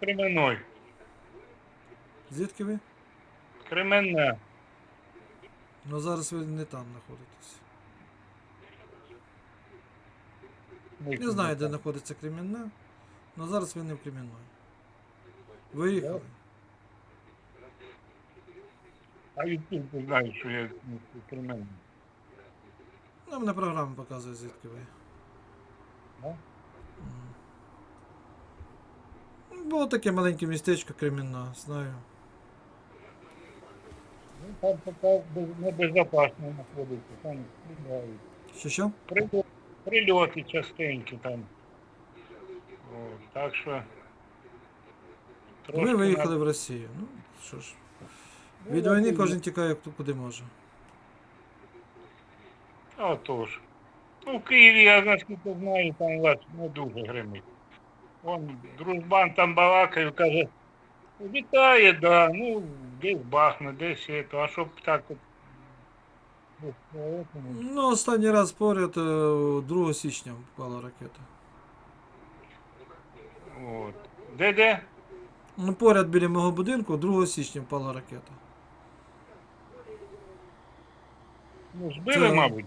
Кременной. Звідки ви? Кременна. Ну зараз ви не там знаходитесь. Не знаю, де знаходиться Кремінна, але зараз ви не в Кремінної. Виїхали. А відкіль ти знаєш, що я не Кременна? Ну, мене програма показує, звідки ви. Да? Було таке маленьке містечко Кремінна, знаю. Ну, там поки без- небезопасно знаходиться, там стріляють. Що що? Прильоти, прильоти частенькі там. От, так що. Ви виїхали в Росію. Ну, що ж. Ну, Від війни кожен тікає хто куди може. Отож. Ну, в Києві, я наскільки знаю, там у вас не дуже гримить. Вон дружбан там балакає, каже, вітає, да, ну, десь бахне, десь це, а щоб так от. этому. Ну, останній раз поряд е, 2 січня впала ракета. От. Де де? Ну, поряд біля мого будинку 2 січня впала ракета. Ну, збили, Це- мабуть.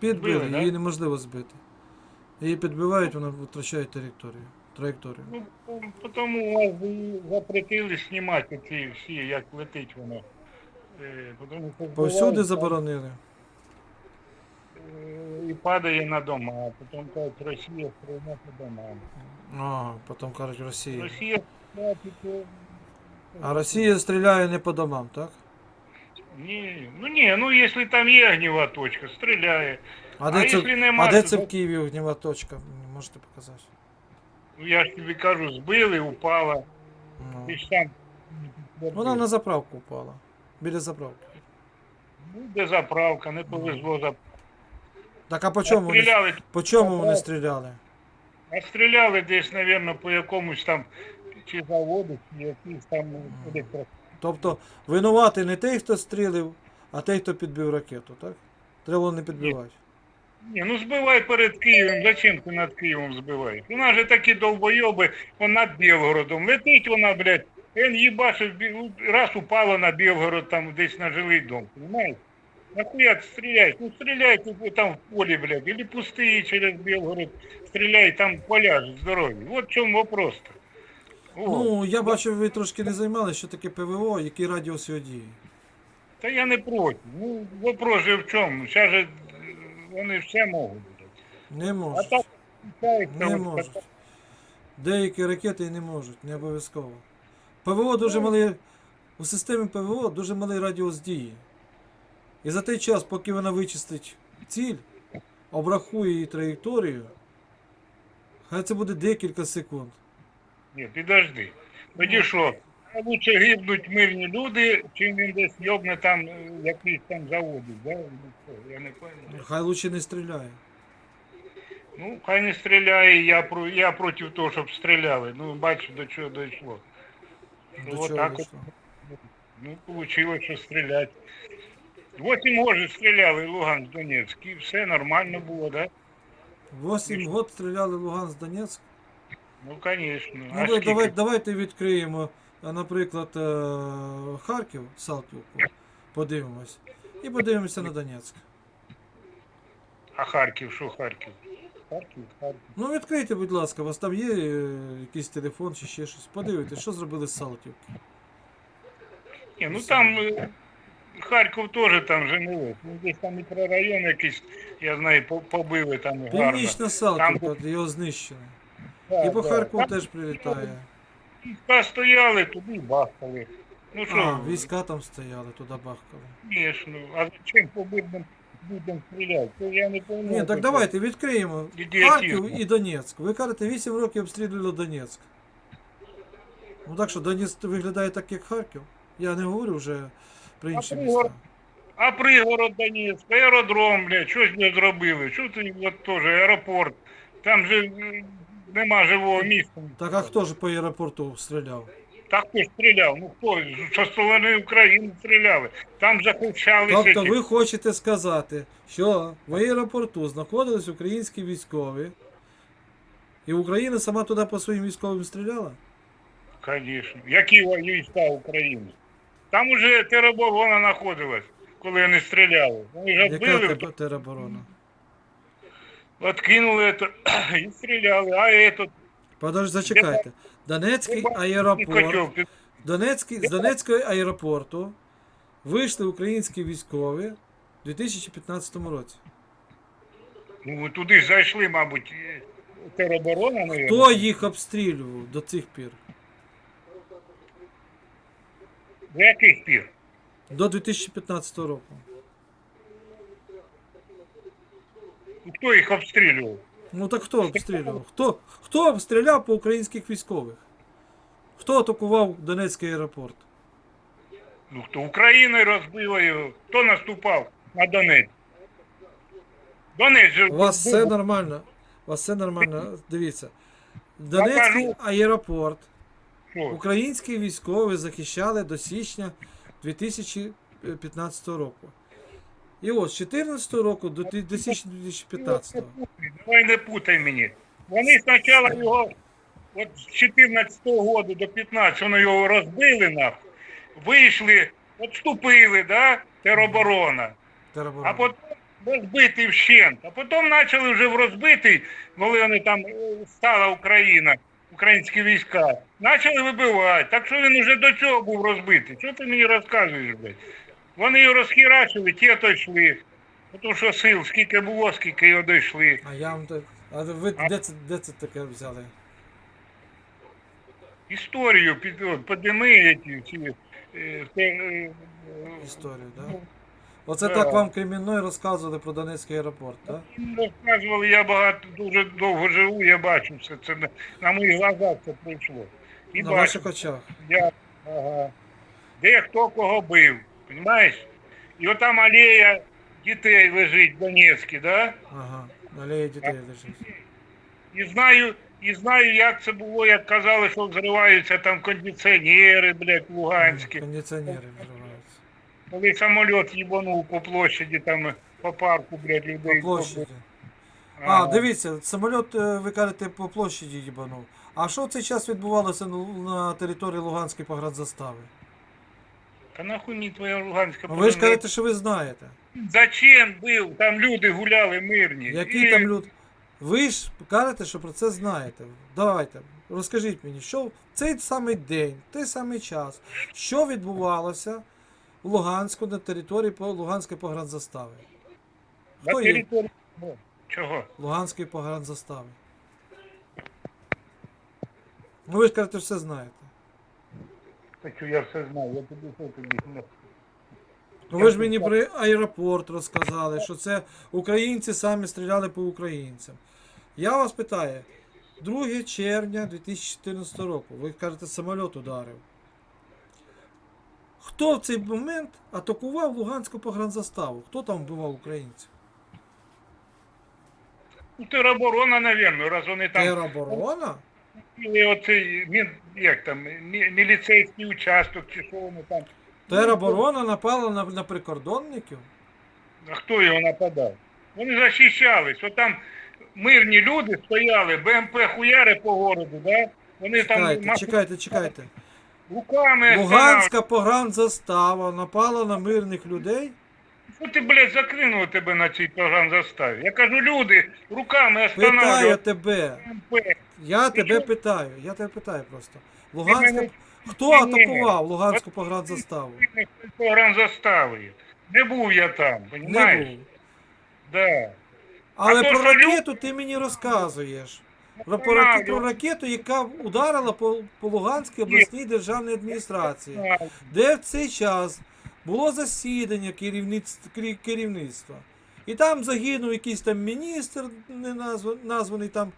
Підбили, Збили, да? її неможливо збити. Її підбивають, вона втрачає територію. Траєкторію. Ну, по- тому вас запретили знімати ці всі, як летить воно. Е, Тому що Повсюди заборонили. е, І падає на дома, а потім кажуть, Росія стріляє по домам. А, потім кажуть Росія. Росія стріляє, А Росія стріляє не по домам, так? Ні, ну ні, ну якщо там є огнева точка, стріляє. А А де це, якщо нема, а де то це да- в Києві огнєва точка? Можете показати? Ну я ж тобі кажу, збили, упала. Ну. Ти ж сам. Вона на заправку впала. Біля заправки. Ну, де заправка, не повезло за. Так а по А чому вони, стріляли, по чому вони Заправка. стріляли? а стріляли десь, мабуть, по якомусь там чи заводу, чи якийсь там електро. Тобто винуватий не той, хто стрілив, а той, хто підбив ракету, так? Треба не підбивати. Ні, ну збивай перед Києвом, зачем ти над Києвом збиваєш? У нас же такі довбойоби, вон над Білгородом. Летить вона, блядь, він їбашив, раз упала на Білгород, там десь на жилий дом, понимаєш? Нахуя ти стріляєш? Ну стріляй там в полі, блядь, или пусти через Білгород, стріляй, там поля здорові. Вот в чому вопрос-то. Ну, я бачив, ви трошки не займалися, що таке ПВО, який радіус його дії. Та я не проти. Ну, вопрос же в чому? Зараз же е, вони все можуть. Не А можуть. так, Не от можуть. така- Деякі ракети і не можуть, не обов'язково. ПВО дуже малий. У системі ПВО дуже малий радіус дії. І за той час, поки вона вичистить ціль, обрахує її траєкторію, хай це буде декілька секунд. Ні, підожди. Тоді що? А лучше гибнуть мирні люди, чим він десь йобне там е, якийсь там заводить, да? Ну, Я не пам'ятаю. Хай лучше не стріляє. Ну, хай не стріляє, я, про, я проти того, щоб стріляли. Ну, бачу, до чого дійшло. До Ну, чого отак вийшло. Ну, вийшло, що стріляти. Восім може стріляли Луганськ, Донецьк, і все нормально було, да? Восім год стріляли Луганськ Донецьк. Ну, звісно. Ну, скільки? давай, давайте відкриємо, наприклад, е, Харків, Салтівку, подивимось. І подивимося на Донецьк. А Харків, що Харків? Харків, Харків. Ну відкрийте, будь ласка, у вас там є е, якийсь телефон чи ще щось. Подивіться, що зробили з Салтівки. Ні, ну там е, Харків теж там же не. Ну, десь там мікрорайон якийсь, я знаю, по- побили там. Північна Салтівка, його знищили. І по. Харкову теж прилітає. війська стояли, туди бахали. Ну А, що, війська там стояли, туди бахкали. звісно, а зачем по мирним людям стріляти? Це я не пойму. Ні, так давайте відкриємо Ідіотизм. Харків і Донецьк. Ви кажете, 8 років обстрілювали Донецьк. Ну так що Донецьк виглядає так, як Харків. Я не говорю вже про інші міста. А пригород Донецьк, аеродром, блядь, що ж не зробили? Що ти от теж аеропорт? Там же е, нема живого місця. Так а хто ж по аеропорту стріляв? Так хто стріляв? Ну хто? Зі сторони України стріляли. Там захищалися. Тобто ви хочете сказати, що в аеропорту знаходились українські військові, і Україна сама туди по своїм військовим стріляла? Звісно. Які війська України? Там уже тероборона знаходилась, коли вони стріляли. Вони ж Яка тебе тероборона? Відкинули це і стріляли. А этот Подожди, зачекайте. Донецький аеропорт. Донецький, з Донецького аеропорту вийшли українські військові у 2015 році. Ну, туди ж зайшли, мабуть, тероборона, мабуть. Хто їх обстрілював до цих пір? З яких пір? До 2015 року. Хто їх обстрілював? Ну так хто обстрілював? Хто, хто обстріляв по українських військових? Хто атакував Донецький аеропорт? Ну хто Україна розбила його? Хто наступав на Донець? Донець же У вас все нормально. У вас все нормально. Дивіться. Донецький аеропорт. Українські військові захищали до січня 2015 року. І от з 2014 року до, січня 2015. Давай не путай мені. Вони спочатку його от з 14 року до 15 вони його розбили нахуй, вийшли, відступили, да, тероборона. А потім розбитий вщент. А потім почали вже в розбитий, коли вони там е, стала Україна, українські війська, почали вибивати. Так що він вже до цього був розбитий. Що ти мені розказуєш, блядь? Вони його розхерачили, ті то йшли. Тому що сил, скільки було, скільки його дійшли. А я вам так. А ви А- де це, де це таке взяли? Історію під, подими ці, ці е, те, е, Історію, да? ну, Оце Да. так вам Кремінной розказували про Донецький аеропорт, так? Розказували, я багато дуже довго живу, я бачу все це. На, на моїх глазах це пройшло. І На бачу, ваших очах. я, ага, де хто кого бив, розумієш? І отам алея дітей лежить в Донецьку, да? Ага. На алеї дітей лежить. І знаю, і знаю, як це було, як казали, що зриваються там кондиціонери, блядь, луганські. Кондиціонери взриваються. Коли самоліт їбанув по площаді, там по парку, блядь, людей. По площаді. А, дивіться, самоліт, е, ви кажете, по площаді їбанув. А що в цей час відбувалося на, на території Луганської поградзастави? Та нахуй мені твоя луганська Ну, Ви ж кажете, що ви знаєте. Зачем був? Там люди гуляли мирні. Які І там люди. Ви ж кажете, що про це знаєте. Давайте, розкажіть мені, що в цей самий день, в той самий час, що відбувалося в Луганську на території по- Луганської погранзастави? на Хто є території. Ну, Чого? Луганської погранзастави? Ну ви ж кажете, все знаєте. Так що я все знаю, я тобі тобі. не- Ну ви ж мені про аеропорт розказали, що це українці самі стріляли по українцям. Я вас питаю, 2 червня 2014 року, ви кажете, самоліт ударив. Хто в цей момент атакував Луганську погранзаставу? Хто там вбивав українців? Тероборона, напевно, раз вони там Тероборона? І оцей, мін- як там, мі- міліцейський участок, чи що вони там. Тероборона напала на, на прикордонників? А хто його нападав? Вони захищались. От там мирні люди стояли, БМП хуяри по городу, да? Вони там Чекайте, мах- чекайте, чекайте. руками. Луганська погранзастава напала на мирних людей? Що ти, блядь, закринув тебе на цій програм заставі? Я кажу, люди руками Питаю тебе. БМП. Я тебе чого? питаю, я тебе питаю просто. Луганська. мене- Хто ти мене- атакував Луганську погранзаставу? програм заставою. Не був я там, Не розумієш? був. Да. Але то, про що ракету ти мені розказуєш. Про, про, раке- про ракету, яка ударила по, по Луганській обласній державній адміністрації, де в цей час було засідання керівництва, керів- керівництва. І там загинув якийсь там міністр, не назва- названий там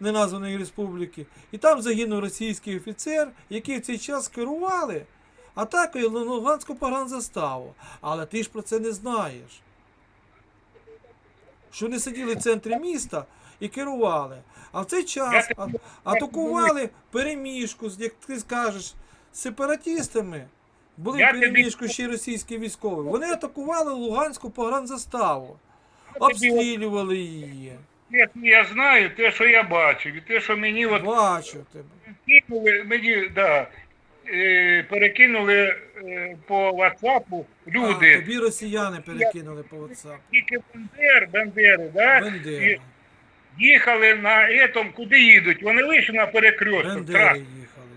неназваної республіки, і там загинув російський офіцер, який в цей час керували атакою на Луганську погранзаставу. Але ти ж про це не знаєш. Що вони сиділи в центрі міста і керували. А в цей час атакували переміжку, як ти скажеш, з сепаратістами. Були в переміжку ще й російські військові. Вони атакували Луганську погранзаставу, обстрілювали її. Я, я знаю те, що я бачив, і те, що мені от Бачу тебе. перекинули, мені, да, е, перекинули е, по WhatsApp А, люди. тобі росіяни перекинули по WhatsApp. Тільки Бандер, Бандери, да? Бендери. їхали на етом, куди їдуть. Вони вийшли на перекресток. Бендери Трас, їхали,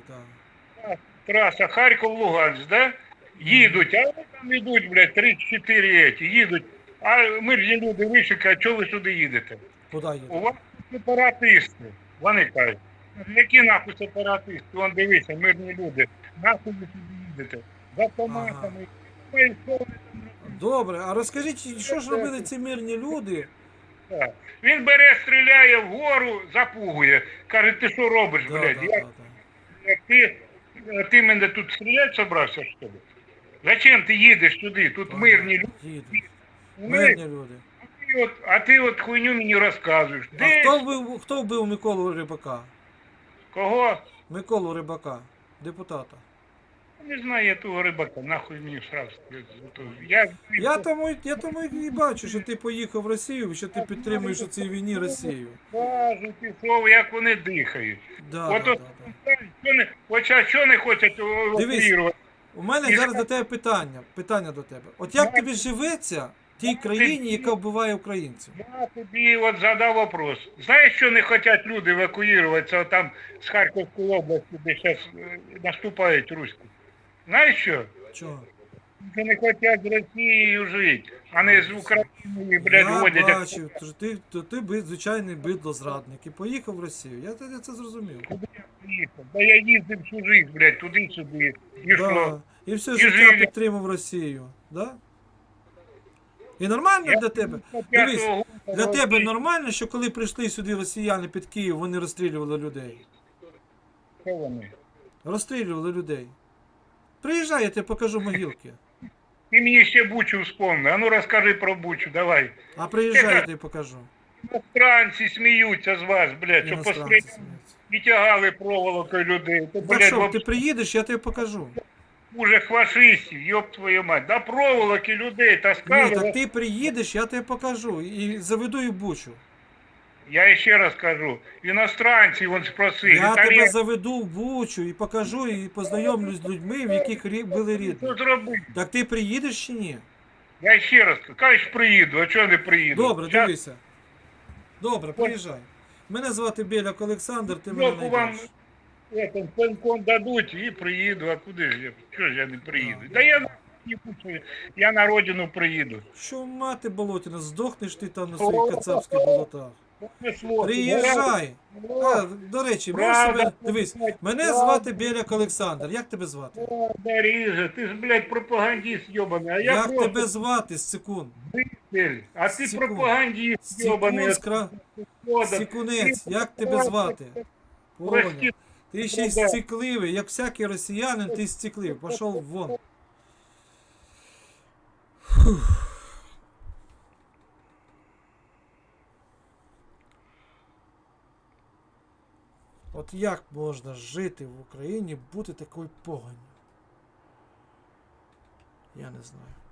так. траса Харків-Луганськ, да? Їдуть, а вони там йдуть, блядь, 3-4 еті, їдуть. А ми ж люди вийшли, кажуть, чого ви сюди їдете? Куди У вас сепаратисти. Вони кажуть. Які нахуй сепаратисти? Вон дивися, мирні люди. Нахуй ви сюди їдете? З автоматами. Що вони там роблять? Добре, а розкажіть, що ж робили ці мирні люди? Так. Він бере, стріляє вгору, запугує. Каже, ти що робиш, Да, блядь? да, Я да, да. Ти, е, ти мене тут стріляти собрався, що ли? Зачем ти їдеш туди? Тут мирні люди. Їдуть. Мирні люди. А ти от, а ти от хуйню мені розказуєш. А Де? хто вбив, хто вбив Миколу Рибака? Кого? Миколу Рибака, депутата. Не знаю я того рибака, нахуй мені сразу. Я, Я тому, я тому і бачу, що ти поїхав в Росію, що ти підтримуєш у цій війні Росію. кажу, пішов, як вони дихають. Да, от, да, от, да, що не, от, щас що не хочуть евакуювати? У мене зараз до тебе питання. Питання до тебе. От як тобі живеться тій країні, яка вбиває українців? Я тобі от задав вопрос. Знаєш, що не хочуть люди евакуюватися там з Харківської області, де зараз наступають руські? Знаєш що? Чого? Що не хочуть з Росією жити, а не з Україною, блядь, Я водять. бачив, то ж ти, то ти би звичайний бидло-зрадник і поїхав в Росію. Я, те- я це зрозумів. Куди я приїхав? Та я їздив всю життя, блядь, туди-сюди. І Да. І все І життя жили. підтримав Росію. Да? І нормально для тебе? Дивись, Для тебе нормально, що коли прийшли сюди росіяни під Київ, вони розстрілювали людей. що вони? Розстрілювали людей. Приїжджай, я тебе покажу могилки. Ти мені ще Бучу вспомни. А ну розкажи про Бучу, давай. А приїжджай, я тобі покажу. Іностранці сміються з вас, блядь, що постріляли і тягали проволокою людей. То, блядь, що, ти приїдеш, я тобі покажу. Хуже фашистів, йоб твою мать. Да проволоки людей Ні, таскали. так ти приїдеш, я тобі покажу. І заведу і бучу. Я ще раз кажу, іностранці вон спросили. Я там тебе заведу в бучу і покажу, і познайомлюсь з людьми, в яких рі- були рідні. Що зробити? Так ти приїдеш чи ні? Я ще раз кажу, кажеш, приїду, а чого не приїду? Добре, Щас дивися. Добре, приїжджай. Мене звати Біляк Олександр, ти мене знайдеш. Пенком дадуть і приїду. А куди ж я? Чого ж я не приїду? Да я не хочу, я на родину приїду. Що мати болотіна, здохнеш ти там на своїх кацапських болотах. Приїжджай! А, до речі, можеш себе. Дивись, мене звати Біляк Олександр. Як тебе звати? Даріже, ти ж, блядь, пропагандист йобаний, а я Як просто тебе звати, секунд? зритель. А ти Секунд. пропагандист йобаний. Секунд, скра... Секунець, як тебе звати? Прости, Ти ще й да. стекливий, як всякий росіянин, ти стекливий. Пішов вон. Фух. От як можна жити в Україні, бути такою поганю? Я не знаю.